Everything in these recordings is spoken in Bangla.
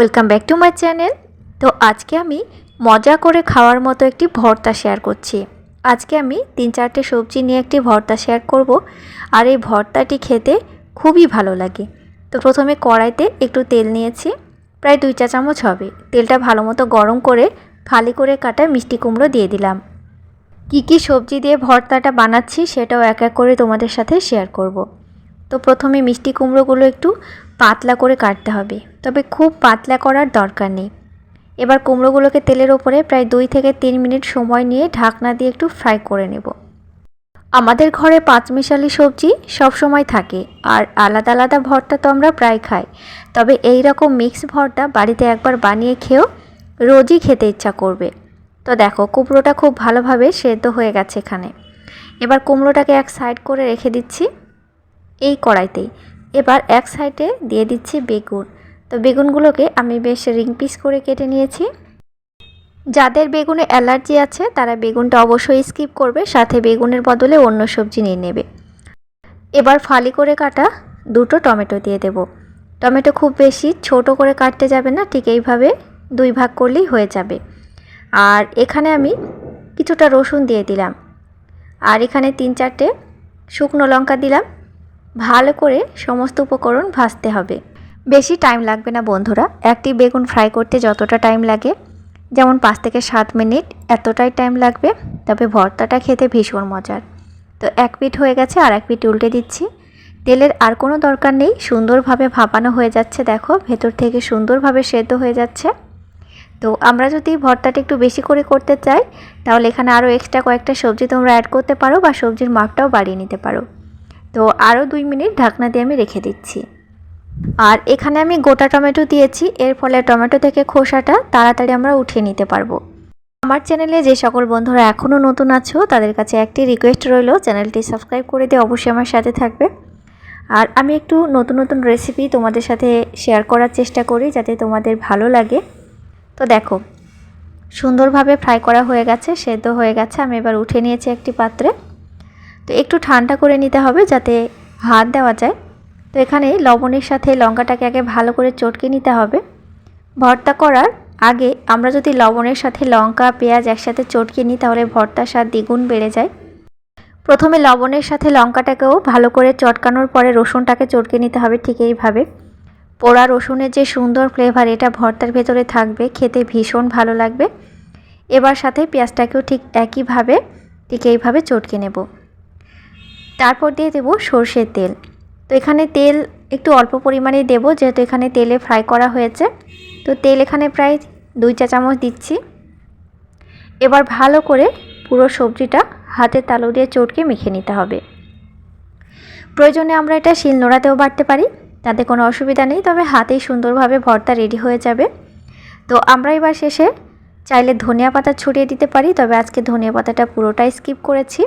Welcome back to my channel তো আজকে আমি মজা করে খাওয়ার মতো একটি ভর্তা শেয়ার করছি। আজকে আমি তিন চারটে সবজি নিয়ে একটি ভর্তা শেয়ার করব আর এই ভর্তাটি খেতে খুবই ভালো লাগে। তো প্রথমে কড়াইতে একটু তেল নিয়েছি, প্রায় দুই চা চামচ হবে। তেলটা ভালো মতো গরম করে ফালি করে কাটা মিষ্টি কুমড়ো দিয়ে দিলাম। কী কী সবজি দিয়ে ভর্তাটা বানাচ্ছি সেটাও এক এক করে তোমাদের সাথে শেয়ার করব। তো প্রথমে মিষ্টি কুমড়োগুলো একটু পাতলা করে কাটতে হবে। তবে খুব পাতলা করার দরকার নেই। এবার কুমড়োগুলোকে তেলের ওপরে প্রায় দুই থেকে তিন মিনিট সময় নিয়ে ঢাকনা দিয়ে একটু ফ্রাই করে নেব। আমাদের ঘরে পাঁচমিশালি সবজি সব সময় থাকে, আর আলাদা আলাদা ভর্তা তো আমরা প্রায় খাই। তবে এই রকম মিক্স ভর্তা বাড়িতে একবার বানিয়ে খেয়েও রোজই খেতে ইচ্ছা করবে। তো দেখো, কুমড়োটা খুব ভালোভাবে সেদ্ধ হয়ে গেছে এখানে। এবার কুমড়োটাকে এক সাইড করে রেখে দিচ্ছি। এই কড়াইতেই। এবার এক সাইডে দিয়ে দিচ্ছি বেগুন। তো বেগুনগুলোকে আমি বেশ রিং পিস করে কেটে নিয়েছি। যাদের বেগুনে অ্যালার্জি আছে, তারা বেগুনটা অবশ্যই স্কিপ করবে, সাথে বেগুনের বদলে অন্য সবজি নিয়ে নেবে। এবার ফালি করে কাটা দুটো টমেটো দিয়ে দেব। টমেটো খুব বেশি ছোট করে কাটতে যাবে না, ঠিক এইভাবে দুই ভাগ করলেই হয়ে যাবে। আর এখানে আমি কিছুটা রসুন দিয়ে দিলাম। আর এখানে তিন চারটে শুকনো লঙ্কা দিলাম। ভালো করে সমস্ত উপকরণ ভাজতে হবে। বেশি টাইম লাগবে না বন্ধুরা। একটি বেগুন ফ্রাই করতে যতটা টাইম লাগে, যেমন পাঁচ থেকে সাত মিনিট, এতটাই টাইম লাগবে। তবে ভর্তাটা খেতে ভীষণ মজার। তো এক পিঠ হয়ে গেছে, আর এক পিঠ উল্টে দিচ্ছি। তেলের আর কোনো দরকার নেই, সুন্দরভাবে ভাপানো হয়ে যাচ্ছে, দেখো। ভেতর থেকে সুন্দরভাবে সেদ্ধ হয়ে যাচ্ছে। তো আমরা যদি ভর্তাটা একটু বেশি করে করতে চাই, তাহলে এখানে আরও এক্সট্রা কয়েকটা সবজি তোমরা অ্যাড করতে পারো, বা সবজির মাপটাও বাড়িয়ে নিতে পারো। তো আরও দুই মিনিট ঢাকনা দিয়ে আমি রেখে দিচ্ছি। আর এখানে আমি গোটা টমেটো দিয়েছি, এর ফলে টমেটো থেকে খোসাটা তাড়াতাড়ি আমরা উঠিয়ে নিতে পারব। আমার চ্যানেলে যে সকল বন্ধুরা এখনও নতুন আছো, তাদের কাছে একটি রিকোয়েস্ট রইল, চ্যানেলটি সাবস্ক্রাইব করে দিয়ে অবশ্যই আমার সাথে থাকবে। আর আমি একটু নতুন নতুন রেসিপি তোমাদের সাথে শেয়ার করার চেষ্টা করি, যাতে তোমাদের ভালো লাগে। তো দেখো, সুন্দরভাবে ফ্রাই করা হয়ে গেছে, সেদ্ধ হয়ে গেছে, আমি এবার উঠে নিয়েছি একটি পাত্রে। তো একটু ঠান্ডা করে নিতে হবে যাতে হাত দেওয়া যায়। তো এখানে লবণের সাথে লঙ্কাটাকে আগে ভালো করে চটকে নিতে হবে। ভর্তা করার আগে আমরা যদি লবণের সাথে লঙ্কা, পেঁয়াজ একসাথে চটকে নিই তাহলে ভর্তার স্বাদ দ্বিগুণ বেড়ে যায়। প্রথমে লবণের সাথে লঙ্কাটাকেও ভালো করে চটকানোর পরে রসুনটাকে চটকে নিতে হবে ঠিক এইভাবে। পোড়া রসুনের যে সুন্দর ফ্লেভার এটা ভর্তার ভেতরে থাকবে, খেতে ভীষণ ভালো লাগবে। এবার সাথে পেঁয়াজটাকেও ঠিক একইভাবে, ঠিক এইভাবে চটকে নেব। তারপর দিয়ে দেব সর্ষের তেল। তো এখানে তেল একটু অল্প পরিমাণে দেব, যেহেতু এখানে তেলে ফ্রাই করা হয়েছে। তো তেল এখানে প্রায় দুই চা চামচ দিচ্ছি। এবার ভালো করে পুরো সবজিটা হাতের তালু দিয়ে চটকে মেখে নিতে হবে। প্রয়োজনে আমরা এটা শিল নোড়াতেও বাড়তে পারি, তাতে কোনো অসুবিধা নেই, তবে হাতেই সুন্দরভাবে ভর্তা রেডি হয়ে যাবে। তো আমরা এবার শেষে চাইলে ধনিয়া পাতা ছড়িয়ে দিতে পারি, তবে আজকে ধনিয়া পাতাটা পুরোটাই স্কিপ করেছি।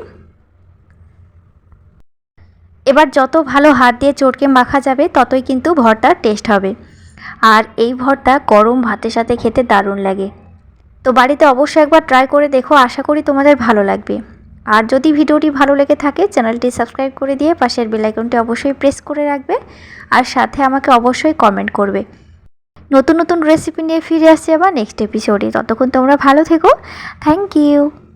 এবার যত ভালো হাত দিয়ে চটকে মাখা যাবে, ততই কিন্তু ভর্তার টেস্ট হবে। আর এই ভর্তা গরম ভাতের সাথে খেতে দারুণ লাগে। তো বাড়িতে অবশ্যই একবার ট্রাই করে দেখো, আশা করি তোমাদের ভালো লাগবে। আর যদি ভিডিওটি ভালো লেগে থাকে, চ্যানেলটি সাবস্ক্রাইব করে দিয়ে পাশের বেলাইকনটি অবশ্যই প্রেস করে রাখবে আর সাথে আমাকে অবশ্যই কমেন্ট করবে। নতুন নতুন রেসিপি নিয়ে ফিরে আসছি আবার নেক্সট এপিসোডে ততক্ষণ তোমরা ভালো থেকো। Thank you